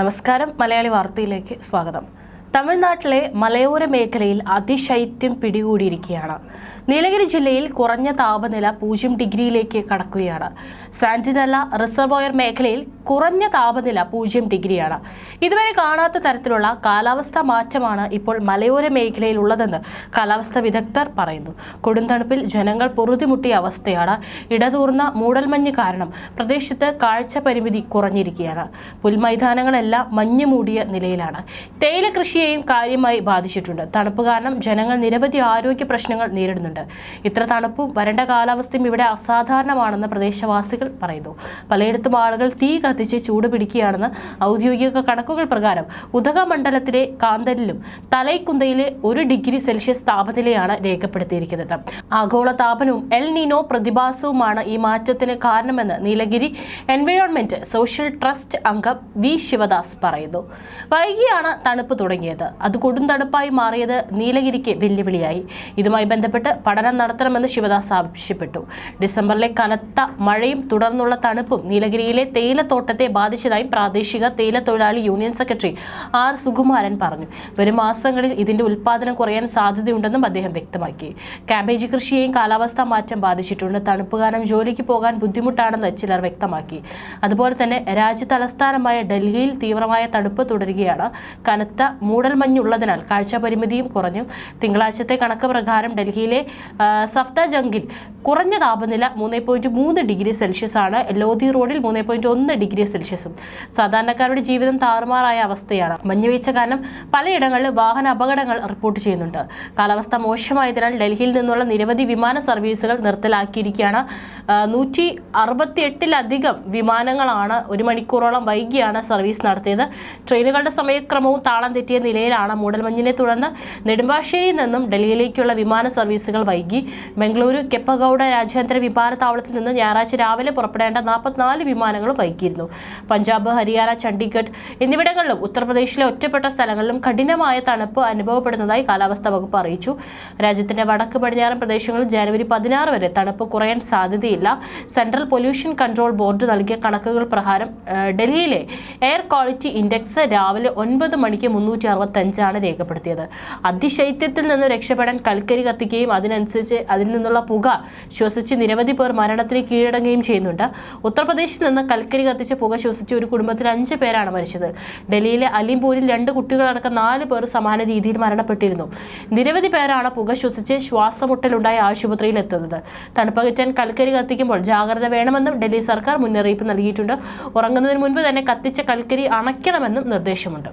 നമസ്കാരം. മലയാളി വാർത്തയിലേക്ക് സ്വാഗതം. തമിഴ്നാട്ടിലെ മലയോര മേഖലയിൽ അതിശൈത്യം പിടികൂടിയിരിക്കുകയാണ്. നീലഗിരി ജില്ലയിൽ കുറഞ്ഞ താപനില പൂജ്യം ഡിഗ്രിയിലേക്ക് കടക്കുകയാണ്. സാന്റിനല്ല റിസർവോയർ മേഖലയിൽ കുറഞ്ഞ താപനില പൂജ്യം ഡിഗ്രിയാണ്. ഇതുവരെ കാണാത്ത തരത്തിലുള്ള കാലാവസ്ഥാ മാറ്റമാണ് ഇപ്പോൾ മലയോര മേഖലയിൽ ഉള്ളതെന്ന് കാലാവസ്ഥാ വിദഗ്ധർ പറയുന്നു. കൊടുന്തണുപ്പിൽ ജനങ്ങൾ പൊറുതിമുട്ടിയ അവസ്ഥയാണ് ഇടതൂർന്ന മൂടൽമഞ്ഞ് കാരണം. പ്രദേശത്ത് കാഴ്ച പരിമിതി കുറഞ്ഞിരിക്കുകയാണ്. പുൽമൈതാനങ്ങളെല്ലാം മഞ്ഞ് മൂടിയ നിലയിലാണ്. തേയില കൃഷിയെയും കാര്യമായി ബാധിച്ചിട്ടുണ്ട്. തണുപ്പ് കാരണം ജനങ്ങൾ നിരവധി ആരോഗ്യ പ്രശ്നങ്ങൾ നേരിടുന്നുണ്ട്. ഇത്ര തണുപ്പും വരണ്ട കാലാവസ്ഥയും ഇവിടെ അസാധാരണമാണെന്ന് പ്രദേശവാസികൾ പറയുന്നു. പലയിടത്തും ആളുകൾ തീ കത്തിച്ച് ചൂട് പിടിക്കുകയാണെന്ന് ഔദ്യോഗിക കണക്കുകൾ പ്രകാരം ഉദകമണ്ഡലത്തിലെ കാന്തലിലും തലൈക്കുന്തയിലെ ഒരു ഡിഗ്രി സെൽഷ്യസ് താപനിലയാണ് രേഖപ്പെടുത്തിയിരിക്കുന്നത്. ആഗോള താപനവും എൽ നീനോ പ്രതിഭാസവുമാണ് ഈ മാറ്റത്തിന് കാരണമെന്ന് നീലഗിരി എൻവയോൺമെന്റ് സോഷ്യൽ ട്രസ്റ്റ് അംഗം വി ശിവദാസ് പറയുന്നു. വൈകിയാണ് തണുപ്പ് തുടങ്ങിയത്. അത് കൊടും തണുപ്പായി മാറിയത് നീലഗിരിക്ക് വെല്ലുവിളിയായി. ഇതുമായി ബന്ധപ്പെട്ട് പഠനം നടത്തണമെന്ന് ശിവദാസ് ആവശ്യപ്പെട്ടു. ഡിസംബറിലെ കനത്ത മഴയും തുടർന്നുള്ള തണുപ്പും നീലഗിരിയിലെ തേയിലത്തോട്ടത്തെ ബാധിച്ചതായും പ്രാദേശിക തേയില തൊഴിലാളി യൂണിയൻ സെക്രട്ടറി ആർ സുകുമാരൻ പറഞ്ഞു. വരും മാസങ്ങളിൽ ഇതിന്റെ ഉൽപ്പാദനം കുറയാൻ സാധ്യതയുണ്ടെന്നും അദ്ദേഹം വ്യക്തമാക്കി. ക്യാബേജ് കൃഷിയെയും കാലാവസ്ഥാ മാറ്റം ബാധിച്ചിട്ടുണ്ട്. തണുപ്പ് കാരണം ജോലിക്ക് പോകാൻ ബുദ്ധിമുട്ടാണെന്ന് ചിലർ വ്യക്തമാക്കി. അതുപോലെ തന്നെ രാജ്യ തലസ്ഥാനമായ ഡൽഹിയിൽ തീവ്രമായ തണുപ്പ് തുടരുകയാണ്. കനത്ത മൂടൽമഞ്ഞുള്ളതിനാൽ കാഴ്ച പരിമിതിയും കുറഞ്ഞു. തിങ്കളാഴ്ചത്തെ കണക്ക് പ്രകാരം ഡൽഹിയിലെ സഫ്ത സഫ്തജംഗിൽ കുറഞ്ഞ താപനില മൂന്ന് പോയിന്റ് മൂന്ന് ഡിഗ്രി സെൽഷ്യസ് ആണ് ലോധി റോഡിൽ മൂന്ന് പോയിന്റ് ഒന്ന് ഡിഗ്രി സെൽഷ്യസും. സാധാരണക്കാരുടെ ജീവിതം താറുമാറായ അവസ്ഥയാണ്. മഞ്ഞുവീഴ്ച കാരണം പലയിടങ്ങളിലും വാഹന അപകടങ്ങൾ റിപ്പോർട്ട് ചെയ്യുന്നുണ്ട്. കാലാവസ്ഥ മോശമായതിനാൽ ഡൽഹിയിൽ നിന്നുള്ള നിരവധി വിമാന സർവീസുകൾ നിർത്തലാക്കിയിരിക്കുകയാണ്. നൂറ്റി അറുപത്തി എട്ടിലധികം വിമാനങ്ങളാണ് ഒരു മണിക്കൂറോളം വൈകിയാണ് സർവീസ് നടത്തിയത്. ട്രെയിനുകളുടെ സമയക്രമവും താളം തെറ്റിയ നിലയിലാണ് മൂടൽമഞ്ഞിനെ തുടർന്ന് നെടുമ്പാശ്ശേരിയിൽ നിന്നും ഡൽഹിയിലേക്കുള്ള വിമാന സർവീസുകൾ വൈകി. ബംഗളൂരു കെപ്പഗൌഡ രാജ്യാന്തര വിമാനത്താവളത്തിൽ നിന്ന് ഞായറാഴ്ച രാവിലെ പുറപ്പെടേണ്ട നാൽപ്പത്തിനാല് വിമാനങ്ങളും വൈകിയിരുന്നു. പഞ്ചാബ് ഹരിയാന ചണ്ഡീഗഡ് എന്നിവിടങ്ങളിലും ഉത്തർപ്രദേശിലെ ഒറ്റപ്പെട്ട സ്ഥലങ്ങളിലും കഠിനമായ തണുപ്പ് അനുഭവപ്പെടുന്നതായി കാലാവസ്ഥാ വകുപ്പ് അറിയിച്ചു. രാജ്യത്തിന്റെ വടക്ക് പടിഞ്ഞാറൻ പ്രദേശങ്ങളിൽ ജനുവരി പതിനാറ് വരെ തണുപ്പ് കുറയാൻ സാധ്യതയില്ല. സെൻട്രൽ പൊല്യൂഷൻ കൺട്രോൾ ബോർഡ് നൽകിയ കണക്കുകൾ പ്രകാരം ഡൽഹിയിലെ എയർ ക്വാളിറ്റി ഇൻഡെക്സ് രാവിലെ ഒൻപത് മണിക്ക് മുന്നൂറ്റി അറുപത്തഞ്ചാണ് രേഖപ്പെടുത്തിയത്. അതിശൈത്യത്തിൽ നിന്ന് രക്ഷപ്പെടാൻ കൽക്കരി കത്തിക്കുകയും അതിനനുസരിച്ച് അതിൽ നിന്നുള്ള പുക ശ്വസിച്ച് നിരവധി പേർ മരണത്തിന് കീഴടങ്ങുകയും ചെയ്യുന്നുണ്ട്. ഉത്തർപ്രദേശിൽ നിന്ന് കൽക്കരി കത്തിച്ച് പുക ശ്വസിച്ച് ഒരു കുടുംബത്തിൽ അഞ്ച് പേരാണ് മരിച്ചത്. ഡൽഹിയിലെ അലിംപൂരിൽ രണ്ട് കുട്ടികളടക്കം നാല് പേർ സമാന രീതിയിൽ മരണപ്പെട്ടിരുന്നു. നിരവധി പേരാണ് പുക ശ്വസിച്ച് ശ്വാസമുട്ടലുണ്ടായി ആശുപത്രിയിൽ എത്തുന്നത് തണുപ്പകറ്റാൻ കൽക്കരി കത്തിക്കുമ്പോൾ ജാഗ്രത വേണമെന്നും ഡൽഹി സർക്കാർ മുന്നറിയിപ്പ് നൽകിയിട്ടുണ്ട്. ഉറങ്ങുന്നതിന് മുൻപ് തന്നെ കത്തിച്ച കൽക്കരി അണയ്ക്കണമെന്നും നിർദ്ദേശമുണ്ട്.